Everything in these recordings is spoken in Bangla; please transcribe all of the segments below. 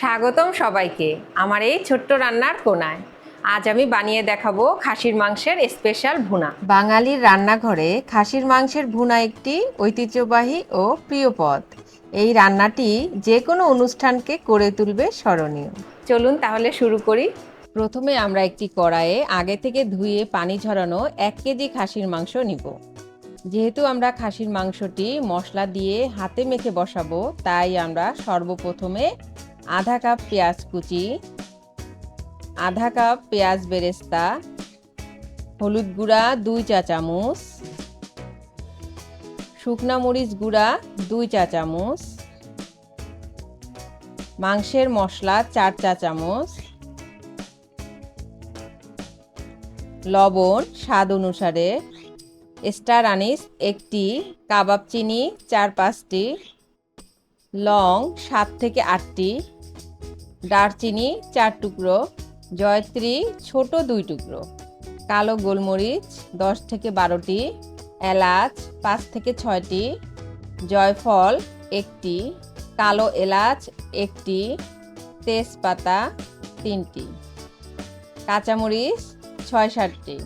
স্বাগতম সবাইকে আমার এই ছোট্ট রান্নার কোনায়। আজ আমি বানিয়ে দেখাবো খাসির মাংসের স্পেশাল ভুনা। বাঙালির রান্নাঘরে খাসির মাংসের ভুনা একটি ঐতিহ্যবাহী ও প্রিয় পদ। এই রান্নাটি যে কোনো অনুষ্ঠানকে করে তুলবে স্মরণীয়। চলুন তাহলে শুরু করি। প্রথমে আমরা একটি কড়াইয়ে আগে থেকে ধুয়ে পানি ঝরানো এক কেজি খাসির মাংস নিব। যেহেতু আমরা খাসির মাংসটি মশলা দিয়ে হাতে মেখে বসাবো, তাই আমরা সর্বপ্রথমে আধা কাপ পেঁয়াজ কুচি, আধা কাপ পেঁয়াজ বেরেস্তা, হলুদ গুঁড়া, দুই চা চামচ, শুকনা মরিচ গুঁড়া, দুই চা চামচ, মাংসের মশলা চার চা চামচ, লবণ স্বাদ অনুসারে, স্টার আনিস একটি কাবাব চিনি, চার পাঁচটি, লং সাত থেকে আটটি দারচিনি চার টুকরো, জয়ত্রী ছোট দুই টুকরো, কালো গোলমরিচ দশ থেকে বারোটি, এলাচ পাঁচ থেকে ছয়টি, জয়ফল একটি, কালো এলাচ একটি, তেজপাতা তিনটি, কাঁচামরিচ ছয় সাতটি,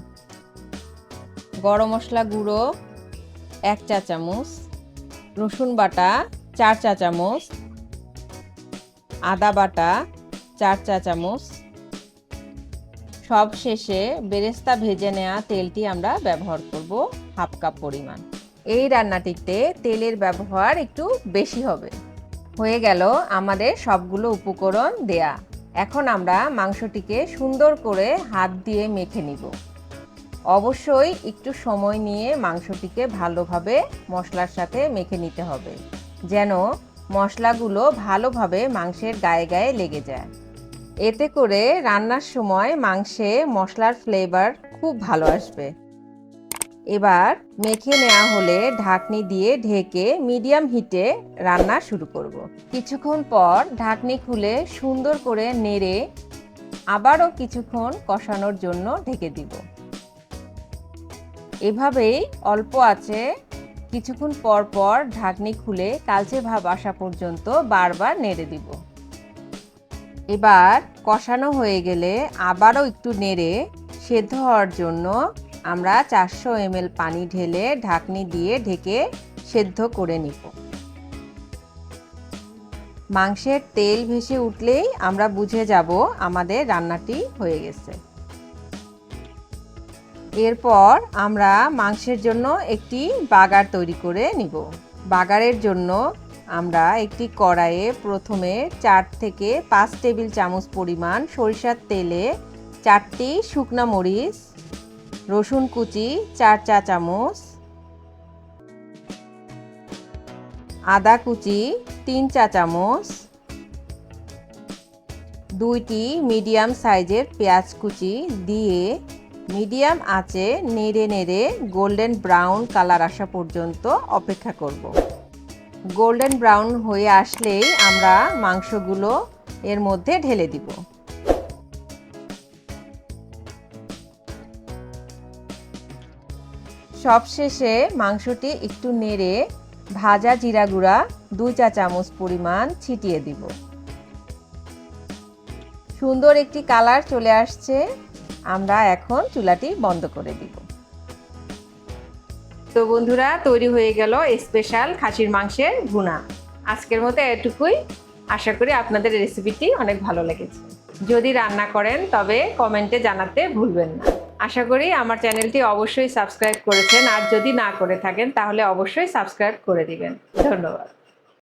গরম মশলা গুঁড়ো এক চা চামচ, রসুন বাটা চার চা চামচ আদা বাটা, চার চা চামচ। সব শেষে বেরেস্তা ভেজে নেওয়া তেলটি আমরা ব্যবহার করব হাফ কাপ পরিমাণ। এই রান্নাটিতে তেলের ব্যবহার একটু বেশি হবে। হয়ে গেল আমাদের সবগুলো উপকরণ দেয়া। এখন আমরা মাংসটিকে সুন্দর করে হাত দিয়ে মেখে নিব। অবশ্যই একটু সময় নিয়ে মাংসটিকে ভালোভাবে মশলার সাথে মেখে নিতে হবে, যেন মশলাগুলো ভালোভাবে মাংসের গায়ে গায়ে লেগে যায়। এতে করে রান্নার সময় মাংসে মশলার ফ্লেভার খুব ভালো আসবে। এবার মেখে নেওয়া হলে ঢাকনি দিয়ে ঢেকে মিডিয়াম হিটে রান্না শুরু করব। কিছুক্ষণ পর ঢাকনি খুলে সুন্দর করে নেড়ে আবারও কিছুক্ষণ কষানোর জন্য ঢেকে দিব। এভাবেই অল্প আছে কিছুক্ষণ পর পর ঢাকনি খুলে কালচে ভাব আসা পর্যন্ত বারবার নেড়ে দিব। এবার কষানো হয়ে গেলে আবারও একটু নেড়ে সেদ্ধ হওয়ার জন্য আমরা চারশো এমএল পানি ঢেলে ঢাকনি দিয়ে ঢেকে সেদ্ধ করে নিব। মাংসের তেল ভেসে উঠলেই আমরা বুঝে যাব আমাদের রান্নাটি হয়ে গেছে। এরপর আমরা মাংসের জন্য একটি বাগার তৈরি করে নিব। বাগারের জন্য আমরা একটি কড়াইয়ে প্রথমে চার থেকে পাঁচ টেবিল চামচ পরিমাণ সরিষার তেলে চারটি শুকনা মরিচ, রসুন কুচি, চার চা চামচ, আদা কুচি, তিন চা চামচ, দুইটি মিডিয়াম সাইজের পেঁয়াজ কুচি দিয়ে মিডিয়াম আঁচে নেড়ে নেড়ে গোল্ডেন ব্রাউন কালার আসা পর্যন্ত অপেক্ষা করব। গোল্ডেন ব্রাউন হয়ে আসলেই আমরা মাংসগুলো এর মধ্যে ঢেলে দিব। সবশেষে মাংসটি একটু নেড়ে ভাজা জিরা গুঁড়া দুই চা চামচ পরিমাণ ছিটিয়ে দিব। সুন্দর একটি কালার চলে আসছে। আমরা এখন চুলাটি বন্ধ করে দিব। তো বন্ধুরা, তৈরি হয়ে গেল স্পেশাল খাসির মাংসের ভুনা। আজকের মতো এটুকুই। আশা করি আপনাদের রেসিপিটি অনেক ভালো লেগেছে। যদি রান্না করেন, তবে কমেন্টে জানাতে ভুলবেন না। আশা করি আমার চ্যানেলটি অবশ্যই সাবস্ক্রাইব করেছেন। আর যদি না করে থাকেন, তাহলে অবশ্যই সাবস্ক্রাইব করে দিবেন। ধন্যবাদ।